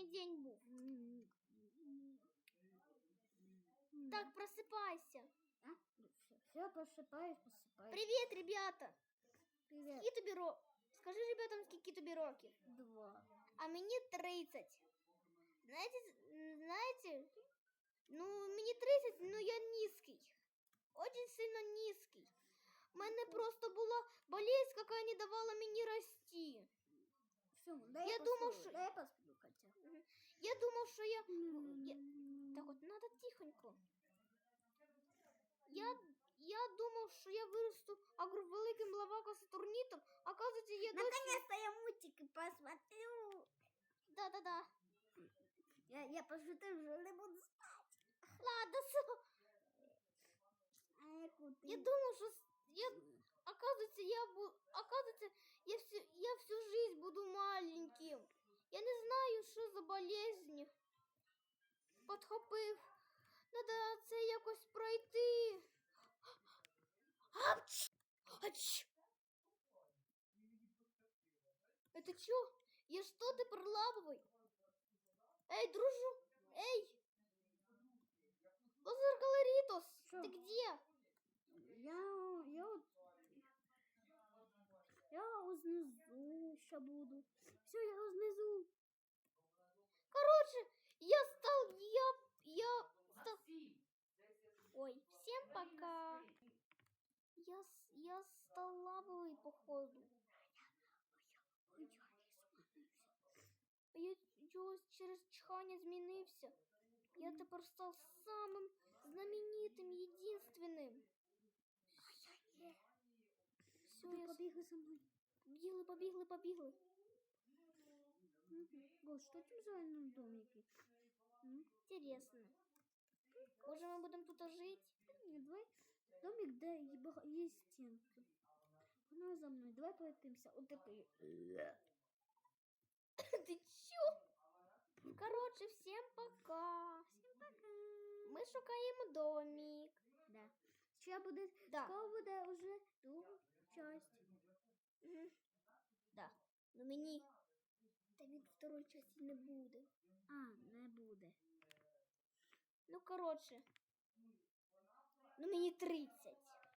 сьогодні день був? Так, просипайся. А? Все, все, посыпаешь, посыпаешь. Привіт, ребята. Привет. Скільки тобі ро... Скажи ребятам, скільки тобі років? Два. А мені 30. Знаєте, з- знаєте, ну мені 30, ну я низький. Очень сильно низький. У мене просто була болезнь, яка не давала мені рости. Все, дай Я я, думал, посплю, что- Дай я посплю, Катя. Я думав, що я. я... М, Так от, надо тихонько. Я, я думав, що я виросту агровеликим лавако-сатурнітом, а оказується, я досі... Наконец-то я мультики посмотрю. Да-да-да. Я, я пошутил, что не буду спать. Ладно, все. А я куди? Я думав, що... с- Я... що за болезнь. Подхопив. Надо це якось пройти. Ач! Ач! Это чё? Я что ты проламывай? Эй, дружу! Эй! Лазар Галаритос! Ты где? Я, я вот... Я знизу ще буду. Все, я вот знизу. Короче, я стал... Я... Я стал... Ой, всем пока. Я, с- я стал лавовый, походу. А я чогось через чхання змінився. Я тепер став самим знаменитим, єдинственним. Все, Ти я с- побігли за мною. побігли, побігли, побігли. Мгм. Боже, що там за ну, домики? М? Интересно. Може, ми будемо тут жити? Ні, давай домик, де є, стінки. Вона за мною, давай полетимося. От такий. Ты чё? Короче, всем пока. Всім пока. Ми шукаємо домик. Да. Ще буде, Да. скоро буде вже друга часть. Мгм. Да. Ну мені. Та від второї частини не буде. А, не буде. Короче. Ну мені 30.